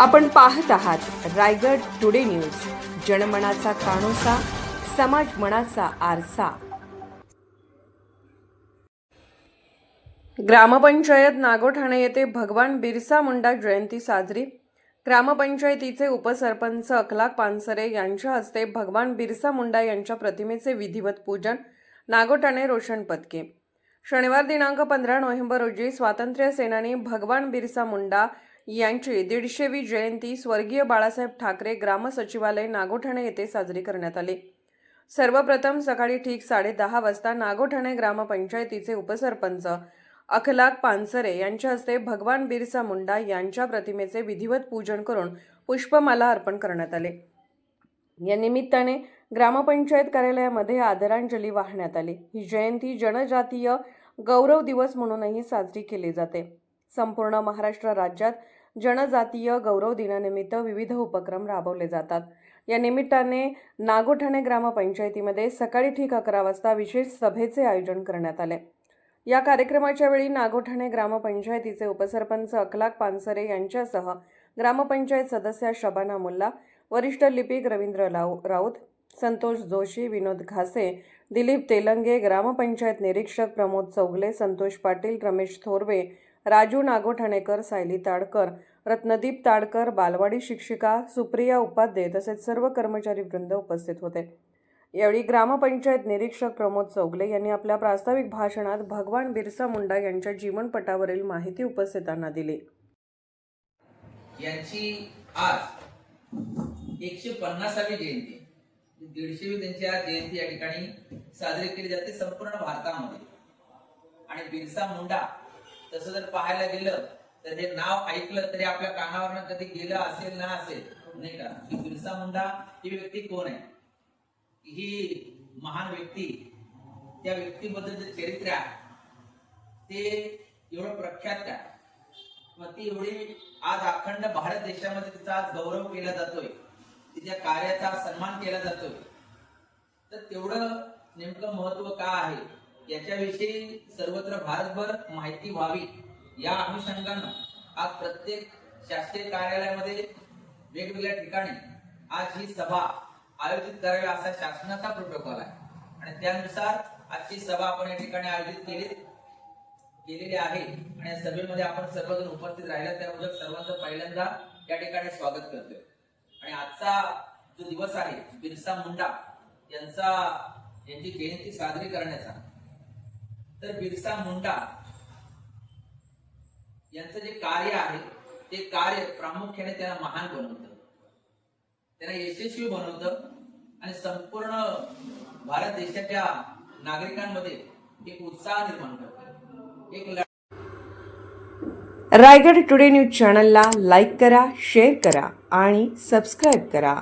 आपण पाहत आहात रायगड टुडे न्यूज. जनमनाचा कानोसा समाज मनाचा आरसा. ग्रामपंचायत नागोठाणे येथे भगवान बिरसा मुंडा जयंती साजरी. ग्रामपंचायतीचे उपसरपंच अखलाक पानसरे यांच्या हस्ते भगवान बिरसा मुंडा यांच्या प्रतिमेचे विधिवत पूजन नागोठाणे रोशन पदके शनिवार दिनांक पंधरा नोव्हेंबर रोजी स्वातंत्र्य सेनानी भगवान बिरसा मुंडा यांची दीडशेवी जयंती स्वर्गीय बाळासाहेब ठाकरे ग्रामसचिवालय नागोठाणे येथे साजरी करण्यात आली. सर्वप्रथम सकाळी ठीक साडेदहा वाजता नागोठाणे ग्रामपंचायतीचे उपसरपंच अखलाक पानसरे यांच्या हस्ते भगवान बिरसा मुंडा यांच्या प्रतिमेचे विधिवत पूजन करून पुष्पमाला अर्पण करण्यात आले. या निमित्ताने ग्रामपंचायत कार्यालयामध्ये आदरांजली वाहण्यात आली. ही जयंती जनजातीय गौरव दिवस म्हणूनही साजरी केली जाते. संपूर्ण महाराष्ट्र राज्यात जनजातीय गौरव दिनानिमित्त विविध उपक्रम राबवले जातात. या निमित्ताने नागोठाणे ग्रामपंचायतीमध्ये सकाळी ठीक अकरा वाजता विशेष सभेचे आयोजन करण्यात आले. या कार्यक्रमाच्या वेळी नागोठाणे ग्रामपंचायतीचे उपसरपंच अखलाक पानसरे यांच्यासह ग्रामपंचायत सदस्या शबाना मुल्ला वरिष्ठ लिपिक रवींद्र लाऊ राऊत संतोष जोशी विनोद घासे दिलीप तेलंगे ग्रामपंचायत निरीक्षक प्रमोद चौगले संतोष पाटील रमेश थोरवे राजू नागोठणेकर सायली ताडकर रत्नदीप ताडकर बालवाडी शिक्षिका सुप्रिया उपाध्ये तसेच सर्व कर्मचारी वृंद उपस्थित होते. यावेळी ग्रामपंचायत निरीक्षक प्रमोद चौगले यांनी आपल्या प्रास्ताविक भाषणात भगवान बिरसा मुंडा यांच्या जीवनपटावरील माहिती उपस्थितांना दिली. यांची आज एकशे पन्नासावी जयंती. दीडशेवी त्यांची आज जयंती या ठिकाणी साजरी केली जाते संपूर्ण भारतामध्ये. आणि बिरसा मुंडा तसं जर पाहायला गेलं तर हे नाव ऐकलं तरी आपल्या कानावरनं कधी गेलं असेल ना असेल नाही का? ही बिरसा मुंडा ही व्यक्ती कोण आहे? ही महान व्यक्ती. त्या व्यक्तीबद्दल जे चरित्र आहे ते एवढं प्रख्यात आहे. मग ती एवढी आज अखंड भारत देशामध्ये तिचा आज गौरव केला जातोय. तिच्या कार्याचा सन्मान केला जातोय. तर तेवढं नेमकं महत्त्व का आहे? याच्याविषयी सर्वत्र भारतभर माहिती व्हावी या अनुषंगानं आज प्रत्येक शासकीय कार्यालयामध्ये वेगवेगळ्या ठिकाणी आज ही सभा आयोजित करावी असा शासनाचा प्रोटोकॉल आहे. आणि त्यानुसार आजची सभा आपण या ठिकाणी आयोजित केली केलेली आहे. आणि या सभेमध्ये आपण सर्वजण उपस्थित राहिला त्या सर्वांचं पहिल्यांदा या ठिकाणी स्वागत करतोय. आणि आजचा जो दिवस आहे बिरसा मुंडा यांचा यांची जयंती साजरी करण्याचा तर बिरसा मुंडा यांचं जे कार्य आहे ते कार्य प्रामुख्याने त्यांना महान बनवतं. त्यांना यशस्वी बनवतं आणि संपूर्ण भारत देशाच्या नागरिकांमध्ये एक उत्साह निर्माण करतं. एक रायगड टुडे न्यूज चॅनलला लाईक करा शेअर करा आणि सबस्क्राईब करा.